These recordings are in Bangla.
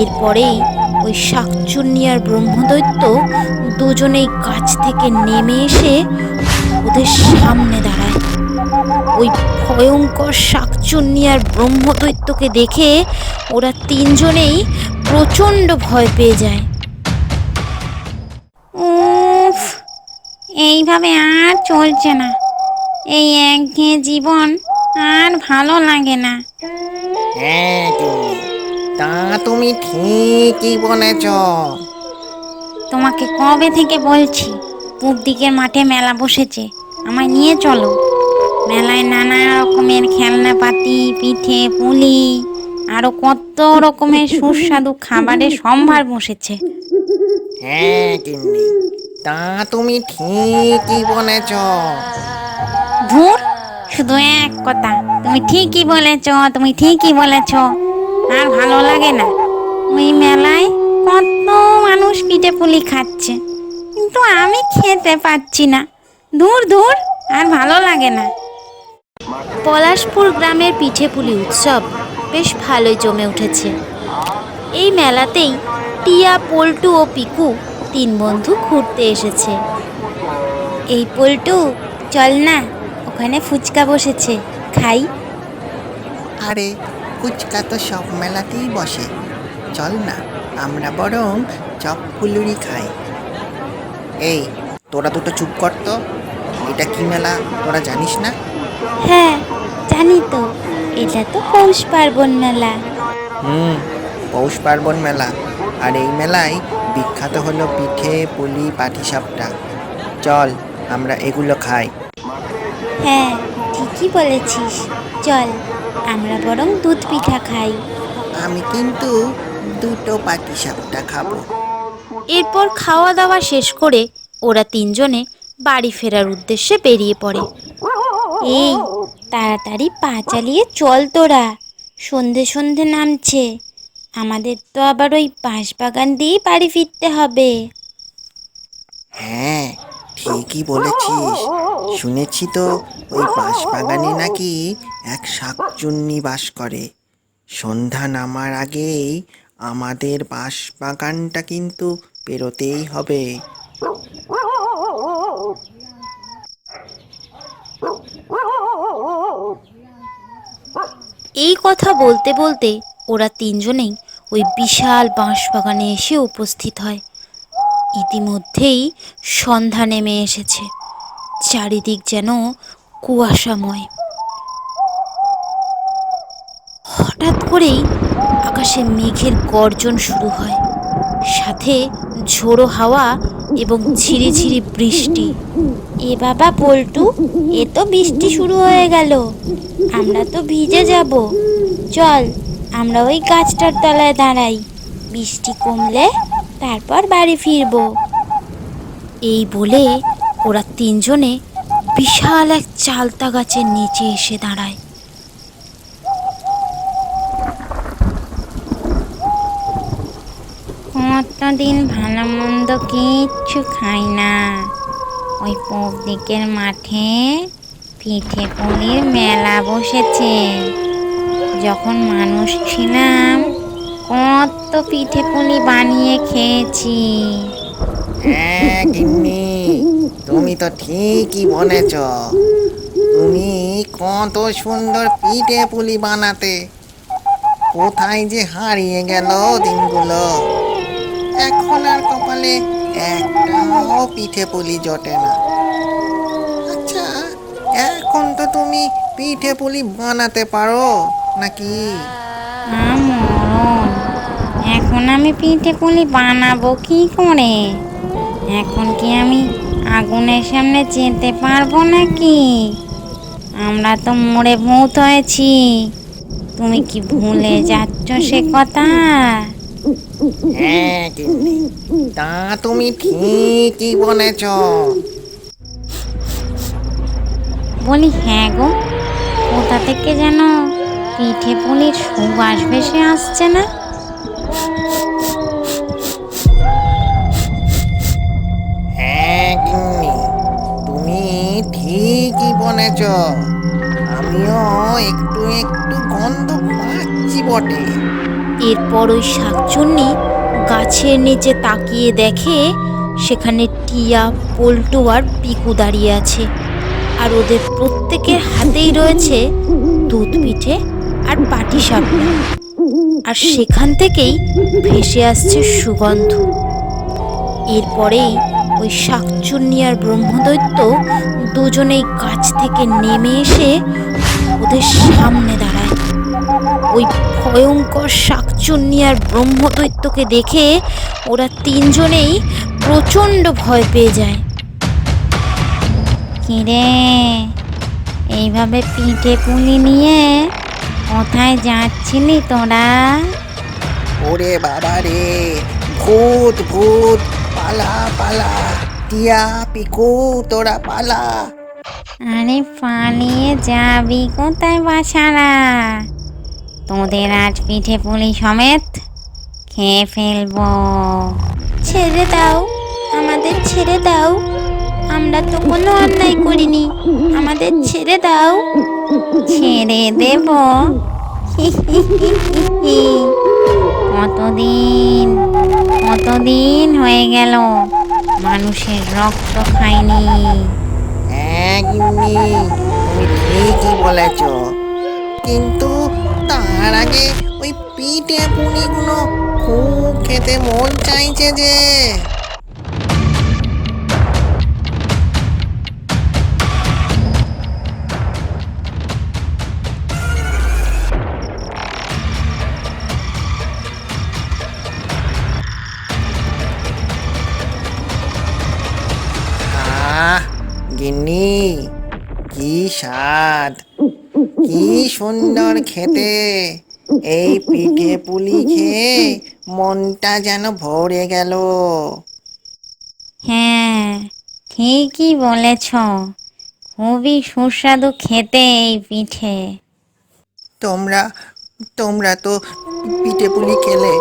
এরপরেই ওই শাকচুন্নি আর ব্রহ্মদৈত্য দুজনেই গাছ থেকে নেমে এসে ওদের সামনে দাঁড়ায়। ওই ভয়ঙ্কর শাকচুন্নি আর ব্রহ্মদৈত্যকে দেখে ওরা তিনজনেই প্রচণ্ড ভয় পেয়ে যায়। উফ এইভাবে আর চলছে না। এই একঘেয়ে জীবন আর ভালো লাগে না। হ্যাঁ তা তুমি ঠিকই বলেছ। তোমাকে কবে থেকে বলছি পূব দিকের মাঠে মেলা বসেছে আমায় নিয়ে চলো। মেলায় নানা রকমের খেলনাপাতি পিঠে পুলি আরও কত রকমের সুস্বাদু খাবারের সম্ভার বসেছে। হ্যাঁ গিন্নি তা তুমি ঠিকই বলেছ। ধুর শুধু এক কথা তুমি ঠিকই বলেছ তুমি ঠিকই বলেছ। আর ভালো লাগে না। ওই মেলায় কত মানুষ পিঠে পুলি খাচ্ছে। কিন্তু আমি খেতে পাচ্ছি না। দূর দূর আর ভালো লাগে না। পলাশপুর গ্রামের পিঠেপুলি উৎসব বেশ ভালোই জমে উঠেছে। এই মেলাতেই টিয়া পল্টু ও পিকু তিন বন্ধু ঘুরতে এসেছে। এই পল্টু চল না ওখানে ফুচকা বসেছে খাই। আরে ফুচকা তো সব মেলাতেই বসে। চল না আমরা বরং চপ ফুলুরি খাই। এই তোরা দুটো চুপ কর তো। এটা কি মেলা তোরা জানিস না? হ্যাঁ জানি তো। এটা তো পৌষ পার্বণ মেলা। হুম পৌষ পার্বণ মেলা। আর এই মেলায় বিখ্যাত হলো পিঠে পুলি পাটিসাপটা চল আমরা এগুলো খাই। হ্যাঁ ঠিকই বলেছিস। চল। আমরা বরং দুধ পিঠা খাই। আমি কিন্তু দুটো পাটিসাপটা খাব। এরপর খাওয়া দাওয়া শেষ করে ওরা তিনজনে বাড়ি ফেরার উদ্দেশ্যে বেরিয়ে পড়ে। এই তাড়াতাড়ি পা চালিয়ে চল তোরা। সন্ধে সন্ধে নামছে। আমাদের তো আবার ওই বাঁশবাগান দিয়েই বাড়ি ফিরতে হবে। হ্যাঁ ঠিকই বলেছিস। শুনেছি তো, ওই বাঁশবাগানে নাকি এক শাকচুন্নি বাস করে। সন্ধ্যা নামার আগেই আমাদের বাঁশবাগানটা কিন্তু পেরোতেই হবে। এই কথা বলতে বলতে ওরা তিনজনেই ওই বিশাল বাঁশবাগানে এসে উপস্থিত হয়। ইতিমধ্যেই সন্ধ্যা নেমে এসেছে। চারিদিক যেন কুয়াশাময়। হঠাৎ করেই আকাশে মেঘের গর্জন শুরু হয়, সাথে ঝোড়ো হাওয়া এবং ঝিরিঝিরি বৃষ্টি। এ বাবা পল্টু, এ তো বৃষ্টি শুরু হয়ে গেল। আমরা তো ভিজে যাব। চল, আমরা ওই গাছটার তলায় দাঁড়াই। বৃষ্টি কমলে তারপর বাড়ি ফিরবো। এই বলে ওরা তিনজনে বিশাল এক চালতা গাছের নিচে এসে দাঁড়ায়। কতদিন ভালো মন্দ কিচ্ছু খাই না। ওই পূব দিকের মাঠে পিঠে পুলির মেলা বসেছে। যখন মানুষ ছিলাম কত পিঠে পুলি বানিয়ে খেয়েছি। হ্যাঁ গিন্নি তুমি তো ঠিকই বলেছ। তুমি কত সুন্দর পিঠে পুলি বানাতে। কোথায় যে হারিয়ে গেল দিনগুলো। এখন আর কপালে একটাও পিঠে পুলি জটে না। আচ্ছা এখন তো তুমি পিঠে পুলি বানাতে পারো নাকি? এখন আমি পিঠে পুলি বানাবো কি করে? এখন কি আমি আগুনের সামনে যেতে পারব নাকি? আমরা তো মরে ভূত হয়েছি। তুমি কি ভুলে যাচ্ছ সে কথা? হ্যাঁ তা তুমি ঠিকই বলেছ। বলি হ্যাঁ গো। কোথা থেকে যেন পিঠে পুলির সুবাস ভেসে আসছে না? বলেছ আমিও একটু একটু গন্ধ পাচ্ছি বটে। এরপর ওই শাকচুন্নি গাছের নিচে তাকিয়ে দেখে, সেখানে টিয়া, পল্টু আর পিকু দাঁড়িয়ে আছে। আর ওদের প্রত্যেকের হাতেই রয়েছে দুধ পিঠে আর পাটি সাপটা আর সেখান থেকেই ভেসে আসছে সুগন্ধ। এরপরেই ওই শাকচুন্নি আর ব্রহ্মদৈত্য দুজনেই গাছ থেকে নেমে এসে ওদের সামনে দাঁড়ায়। ওই ভয়ঙ্কর শাকচুন্নি আর ব্রহ্মদৈত্যকে দেখে ওরা তিনজনেই প্রচণ্ড ভয় পেয়ে যায়। কিরে, এইভাবে পিঠে পুলি নিয়ে কোথায় যাচ্ছিলি তোরা? ওরে বাবা রে ভূত ভূত। পালা পালা, টিয়া পিকু, তোরা পালা। আরে পালিয়ে যাবি কোথায় বাসারা? তোদের আজ পিঠে পুলি সমেত খেয়ে ফেলব। ছেড়ে দাও, আমাদের ছেড়ে দাও। আমরা তো কোনো অন্যায় করিনি, আমাদের ছেড়ে দাও। ছেড়ে দেব। কতদিন কতদিন হয়ে গেল? মানুষের রক্ত খাইনি। হ্যাঁ গিন্নি, তুমি ঠিকই বলেছ। কিন্তু তার আগে ওই পিঠে পুলিগুলো খুব খেতে মন চাইছে যে। স্বাদ। কি সুন্দর খেতে। এই পিঠে পুলি খেয়ে মনটা যেন ভরে গেল। হ্যাঁ ঠিকই বলেছ। খুবই সুস্বাদু খেতে এই পিঠে। তোমরা তোমরা তো পিঠে পুলি খেলে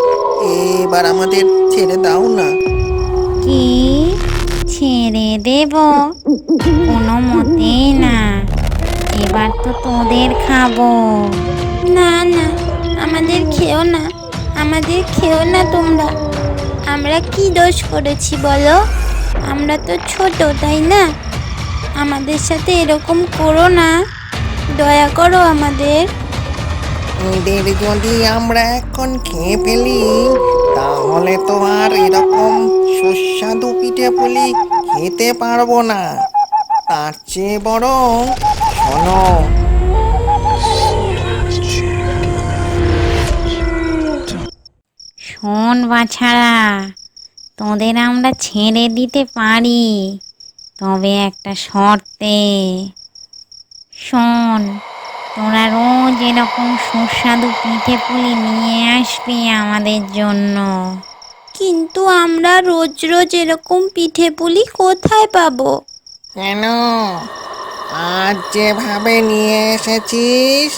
এবার আমাদের ছেড়ে দাও না। কি? ছেড়ে দেব? কোনো মতেই না। এবার তো তোদের খাব। না না, আমাদের খেও না, আমাদের খেও না তোমরা। আমরা কি দোষ করেছি বলো? আমরা তো ছোট, তাই না? আমাদের সাথে এরকম করো না। দয়া করো আমাদের। এদের যদি আমরা এখন খেয়ে ফেলি, তাহলে তো আর এরকম সুস্বাদু পিঠে পুলি খেতে পারব না। তার চেয়ে বরং শোনো শোন বাছারা তোদের আমরা ছেড়ে দিতে পারি তবে একটা শর্তে। শোন তোরা রোজ এরকম সুস্বাদু পিঠে পুলি নিয়ে আসবি আমাদের জন্য। কিন্তু আমরা রোজ রোজ এরকম পিঠে পুলি কোথায় পাবো? কেন? আজ যেভাবে নিয়ে এসেছিস,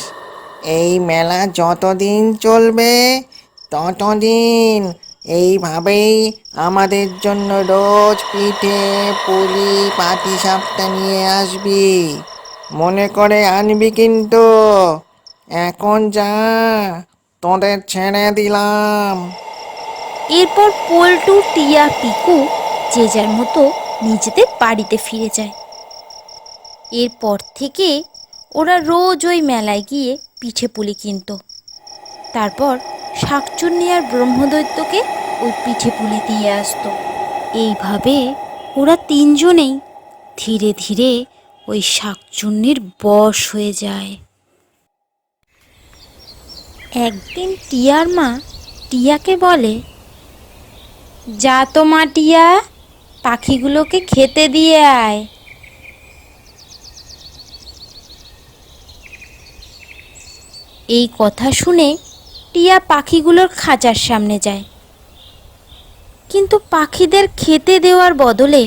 এই মেলা যতদিন চলবে, ততদিন এইভাবেই আমাদের জন্য রোজ পিঠে, পুলি, পাটি সাপটা নিয়ে আসবি। মনে করে আনবি কিন্তু। এখন যা, তোদের ছেড়ে দিলাম। এরপর পল্টু, টিয়া, পিকু যে যার মতো নিজেদের বাড়িতে ফিরে যায়। এরপর থেকে ওরা রোজ ওই মেলায় গিয়ে পিঠে পুলি কিনতো। তারপর শাকচুন্নি আর ব্রহ্মদৈত্যকে ওই পিঠে পুলি দিয়ে আসতো। এইভাবে ওরা তিনজনেই ধীরে ধীরে ওই শাকচুন্নির বশ হয়ে যায়। একদিন টিয়ার মা টিয়াকে বলে, যা তো মা টিয়া, পাখিগুলোকে খেতে দিয়ে আয়। এই কথা শুনে টিয়া পাখিগুলোর খাঁচার সামনে যায়। কিন্তু পাখিদের খেতে দেওয়ার বদলে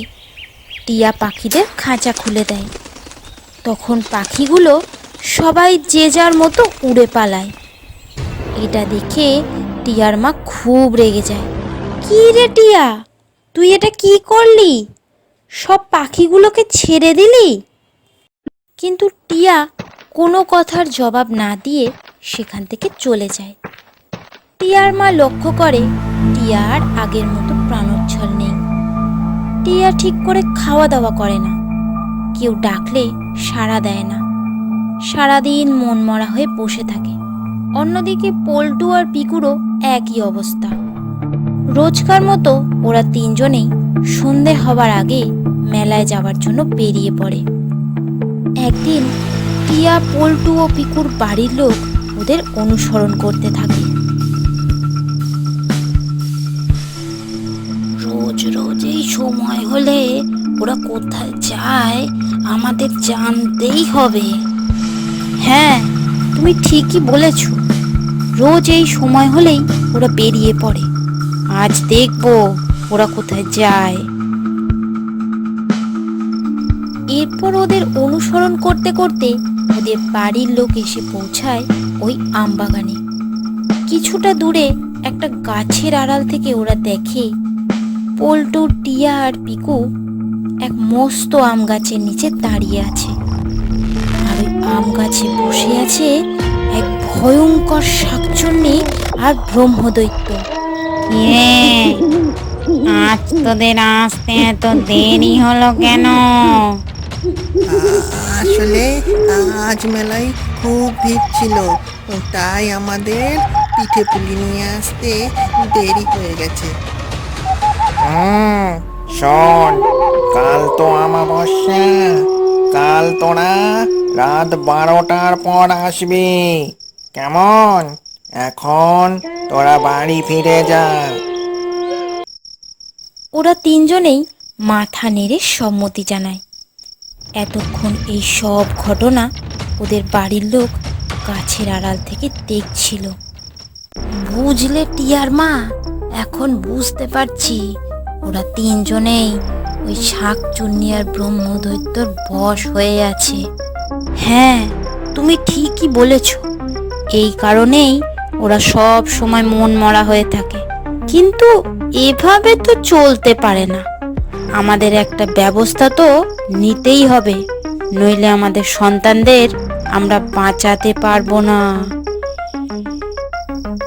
টিয়া পাখিদের খাঁচা খুলে দেয়। তখন পাখিগুলো সবাই যে যার মতো উড়ে পালায়। এটা দেখে টিয়ার মা খুব রেগে যায়। কি রে টিয়া, তুই এটা কি করলি? সব পাখিগুলোকে ছেড়ে দিলি? কিন্তু টিয়া কোনো কথার জবাব না দিয়ে সেখান থেকে চলে যায়। টিয়ার মা লক্ষ্য করে টিয়ার আগের মতো প্রাণোচ্ছল নেই। টিয়া ঠিক করে খাওয়া দাওয়া করে না। কেউ ডাকলে সাড়া দেয় না। সারাদিন মন মরা হয়ে বসে থাকে। অন্যদিকে পল্টু আর পিকুরও একই অবস্থা। রোজকার মতো ওরা তিনজনেই সন্ধে হবার আগে মেলায় যাওয়ার জন্য বেরিয়ে পড়ে। একদিন টিয়া, পল্টু ও পিকুর বাড়ির লোক ওদের অনুসরণ করতে থাকে। রোজ রোজ এই সময় হলে ওরা কোথায় যায় আমাদের জানতেই হবে। হ্যাঁ তুমি ঠিকই বলেছ। রোজ এই সময় হলেই ওরা বেরিয়ে পড়ে। আজ দেখব ওরা কোথায় যায়। এরপর ওদের অনুসরণ করতে করতে ওদের বাড়ির লোক এসে পৌঁছায় ওই আমবাগানে। কিছুটা দূরে একটা গাছের আড়াল থেকে ওরা দেখে, পল্টু, টিয়া আর পিকু এক মস্ত আম গাছের নিচে দাঁড়িয়ে আছে। আর ওই আম গাছে বসে আছে এক ভয়ঙ্কর শাকচুন্নি আর ব্রহ্মদৈত্য। ইয়ে আজ তোদের আসতে এত দেরি হলো কেন? আসলে আজ মেলায় খুব ভিড় ছিল। তাই আমাদের পিঠে পুলি নিয়ে আসতে দেরি হয়ে গেছে। হুম শোন কাল তো আমাবস্যা কাল তোরা রাত বারোটার পর আসবি। কেমন? এখন তোরা বাড়ি ফিরে যা। ওরা তিনজনেই মাথা নেড়ে সম্মতি জানায়। এতক্ষণ এই সব ঘটনা ওদের বাড়ির লোক গাছের আড়াল থেকে দেখছিল। বুঝলে টিয়ার মা, এখন বুঝতে পারছি ওরা তিনজনেই ওই শাক চুন্নি আর ব্রহ্মদৈত্যর বশ হয়ে আছে। হ্যাঁ তুমি ঠিকই বলেছ। এই কারণেই ওরা সব সময় মন মরা হয়ে থাকে। কিন্তু এভাবে তো চলতে পারে না। আমাদের একটা ব্যবস্থা তো নিতেই হবে। নইলে আমাদের সন্তানদের আমরা বাঁচাতে পারব না।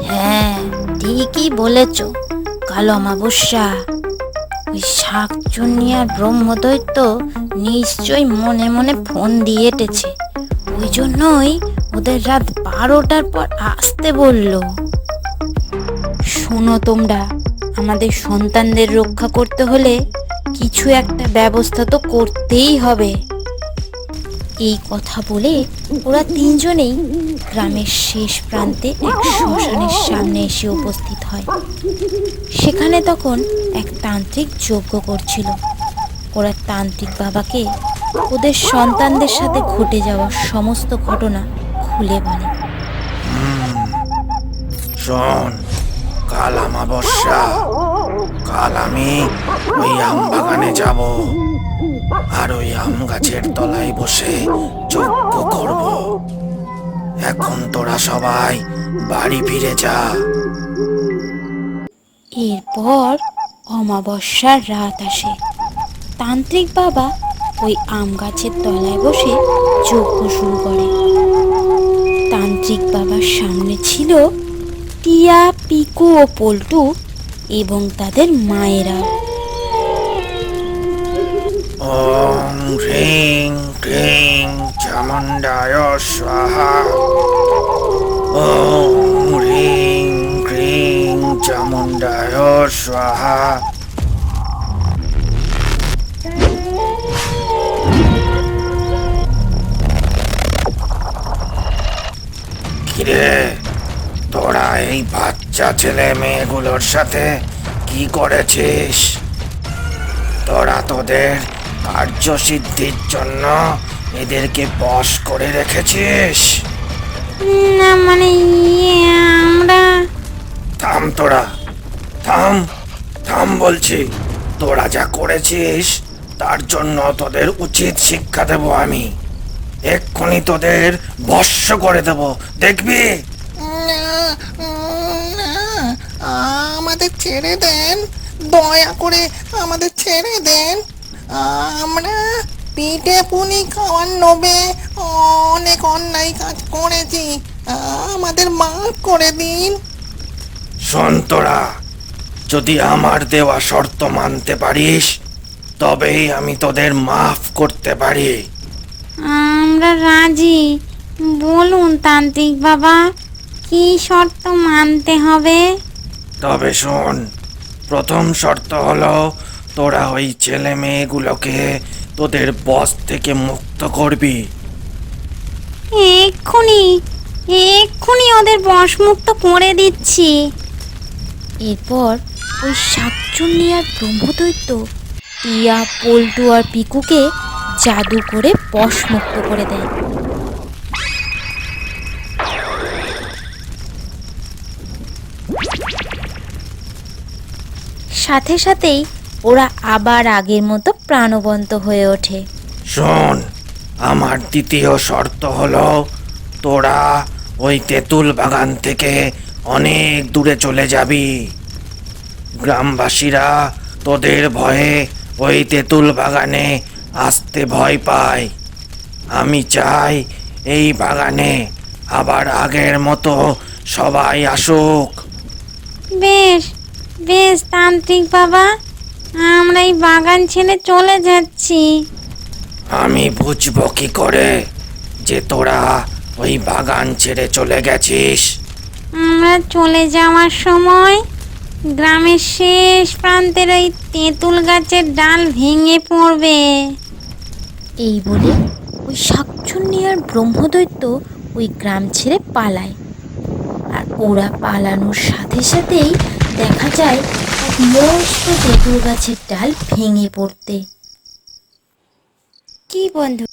হ্যাঁ ঠিকই বলেছ কাল অমাবস্যা। ওই শাকচুন্নি আর ব্রহ্মদৈত্য নিশ্চয়ই মনে মনে ফোন দিয়ে এটেছে। ওই জন্যই ওদের রাত বারোটার পর আসতে বলল। শোনো তোমরা আমাদের সন্তানদের রক্ষা করতে হলে কিছু একটা ব্যবস্থা তো করতেই হবে। এই কথা বলে ওরা তিনজনেই গ্রামের শেষ প্রান্তে এক শ্মশানের সামনে এসে উপস্থিত হয়। সেখানে তখন এক তান্ত্রিক যজ্ঞ করছিল। ওরা তান্ত্রিক বাবাকে ওদের সন্তানদের সাথে ঘটে যাওয়া সমস্ত ঘটনা খুলে বলে। শোন, কাল আমাবস্যা। কাল আমি ওই আম বাগানে যাব। আর ওই আম গাছের তলায় বসে যজ্ঞ করব। এখন তোরা সবাই বাড়ি ফিরে যা। এরপর অমাবস্যার রাত আসে। তান্ত্রিক বাবা ওই আম গাছের তলায় বসে যজ্ঞ শুরু করে। তান্ত্রিক বাবার সামনে ছিল টিয়া, পিকু ও পল্টু এবং তাদের মায়েরা। ওম হ্রিং ক্লিং চামুণ্ডায় স্বাহা। ওম হ্রিং ক্লিং চামুণ্ডায় স্বাহা। কিরে, তোরা এই বাচ্চা ছেলে মেয়েগুলোর সাথে কি করেছিস? তোরা তোদের কার্যসিদ্ধির জন্য এদেরকে বশ করে রেখেছিস? না মানে ইয়ে আমরা থাম তোরা। থাম থাম বলছি। তোরা যা করেছিস তার জন্য তোদের উচিত শিক্ষা দেব আমি। এক্ষুনি তোদের ভস্য করে দেব। দেখবি? আমাদের ছেড়ে দেন। দয়া করে আমাদের ছেড়ে দেন। আমরা পিঠে পুলি খাওয়ার নবে অনেক অন্যায় কাজ করেছি। আমাদের মাফ করে দিন। শোন তোরা যদি আমার দেওয়া শর্ত মানতে পারিস তবেই আমি তোদের মাফ করতে পারি। আমরা রাজি। বলুন তান্ত্রিক বাবা কি শর্ত মানতে হবে? তবে শোন, প্রথম শর্ত হলো তোরা ওই ছেলে মেয়েগুলোকে তোদের বস থেকে মুক্ত করবি। এক্ষুনি এক্ষুনি ওদের বস মুক্ত করে দিচ্ছি। এরপর ওই শাকচুন্নি আর ব্রহ্মদৈত্য, টিয়া, পল্টু আর পিকুকে জাদু করে বশমুক্ত করে দেয়। সাথে সাথেই ওরা আবার আগের মতো প্রাণবন্ত হয়ে ওঠে। শোন আমার দ্বিতীয় শর্ত হলো তোরা ওই তেঁতুল বাগান থেকে অনেক দূরে চলে যাবি। গ্রামবাসীরা তোদের ভয়ে ওই তেঁতুল বাগানে আসতে ভয় পায়। আমি চাই এই বাগানে আবার আগের মতো সবাই আসুক। বেশ বেশ তান্ত্রিক বাবা আমরা এই বাগান ছেড়ে চলে যাচ্ছি। আমি বুঝব কি করে যে তোরা ওই বাগান ছেড়ে চলে গেছিস। আমরা চলে যাওয়ার সময় গ্রামের শেষ প্রান্তের ওই তেঁতুল গাছের ডাল ভেঙে পড়বে। এই বলে ওই শাকচুন্নি আর ব্রহ্মদৈত্য ওই গ্রাম ছেড়ে পালায়। আর ওরা পালানোর সাথে সাথেই দেখা যায় এক মস্ত তেঁতুল গাছের ডাল ভেঙে পড়তে। কি বন্ধু